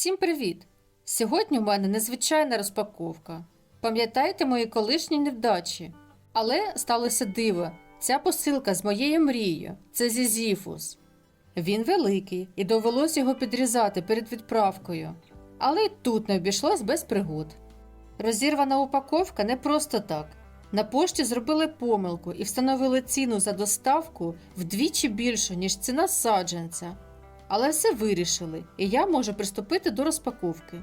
Всім привіт! Сьогодні у мене незвичайна розпаковка. Пам'ятаєте мої колишні невдачі? Але сталося диво. Ця посилка з моєю мрією це Зізіфус. Він великий і довелось його підрізати перед відправкою. Але й тут не обійшлось без пригод. Розірвана упаковка не просто так. На пошті зробили помилку і встановили ціну за доставку вдвічі більшу, ніж ціна саджанця. Але все вирішили, і я можу приступити до розпаковки.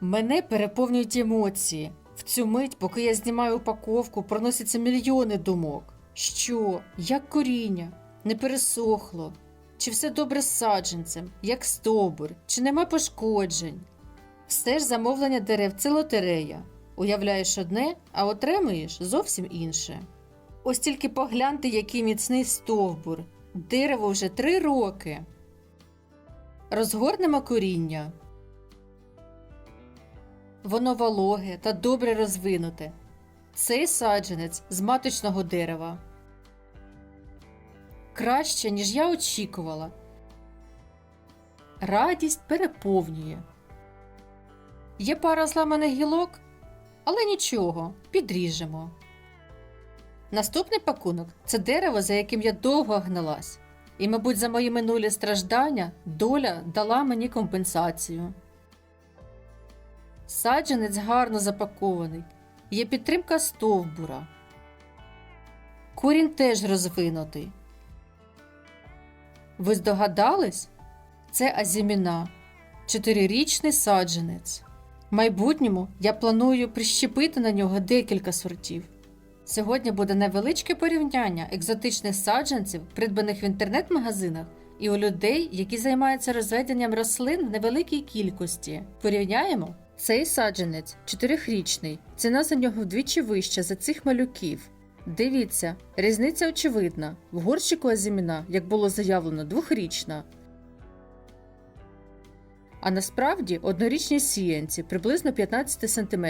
Мене переповнюють емоції. В цю мить, поки я знімаю упаковку, проносяться мільйони думок. Що, як коріння, не пересохло, чи все добре з саджанцем, як стовбур, чи нема пошкоджень. Все ж замовлення дерев це лотерея. Уявляєш одне, а отримуєш зовсім інше. Ось тільки погляньте, який міцний стовбур. Дерево вже три роки. Розгорнемо коріння. Воно вологе та добре розвинуте. Цей саджанець з маточного дерева. Краще, ніж я очікувала. Радість переповнює. Є пара зламаних гілок, але нічого, підріжемо. Наступний пакунок це дерево, за яким я довго гналась. І, мабуть, за мої минулі страждання доля дала мені компенсацію. Саджанець гарно запакований, є підтримка стовбура. Корінь теж розвинутий. Ви здогадались? Це азіміна, чотирирічний саджанець. В майбутньому я планую прищепити на нього декілька сортів. Сьогодні буде невеличке порівняння екзотичних саджанців, придбаних в інтернет-магазинах, і у людей, які займаються розведенням рослин в невеликій кількості. Порівняємо цей саджанець чотирихрічний. Ціна за нього вдвічі вища за цих малюків. Дивіться, різниця очевидна. В горщику азіміна, як було заявлено, двохрічна. А насправді однорічні сіянці приблизно 15 см.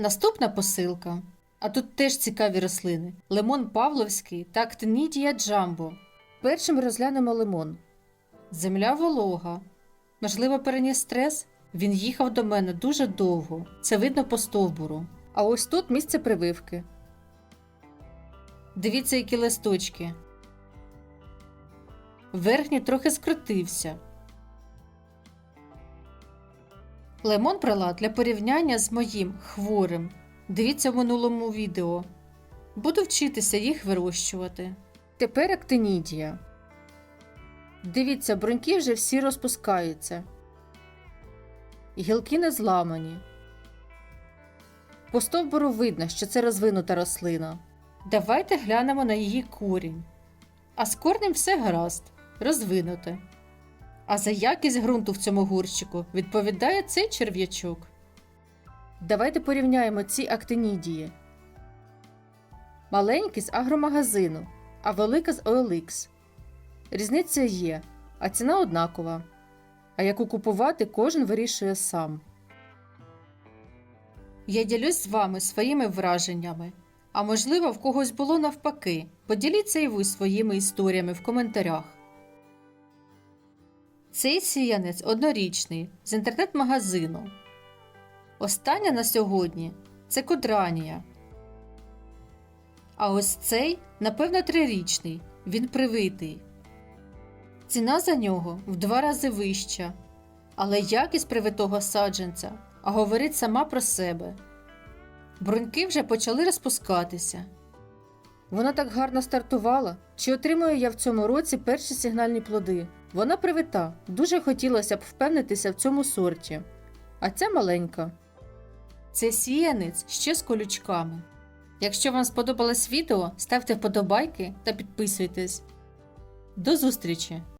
Наступна посилка. А тут теж цікаві рослини: лимон Павловський та актинідія джамбо. Першим розглянемо лимон. Земля волога. Можливо, переніс стрес? Він їхав до мене дуже довго. Це видно по стовбуру. А ось тут місце прививки. Дивіться, які листочки. Верхній трохи скрутився. Лемон брала для порівняння з моїм хворим. Дивіться в минулому відео. Буду вчитися їх вирощувати. Тепер актинідія. Дивіться, бруньки вже всі розпускаються. Гілки не зламані. По стовбуру видно, що це розвинута рослина. Давайте глянемо на її корінь. А з корнем все гаразд, розвинуте. А за якість ґрунту в цьому горщику відповідає цей черв'ячок. Давайте порівняємо ці актинідії. Маленькі з агромагазину, а велика з OLX. Різниця є, а ціна однакова. А яку купувати кожен вирішує сам. Я ділюсь з вами своїми враженнями. А можливо, в когось було навпаки. Поділіться і ви своїми історіями в коментарях. Цей сіянець однорічний з інтернет-магазину. Остання на сьогодні це кодранія. А ось цей, напевно, трирічний. Він привитий. Ціна за нього в два рази вища. Але якість привитого саджанця говорить сама про себе. Бруньки вже почали розпускатися. Вона так гарно стартувала, чи отримую я в цьому році перші сигнальні плоди. Вона привита, дуже хотілося б впевнитися в цьому сорті. А ця маленька. Це сіянець ще з колючками. Якщо вам сподобалось відео, ставте вподобайки та підписуйтесь. До зустрічі!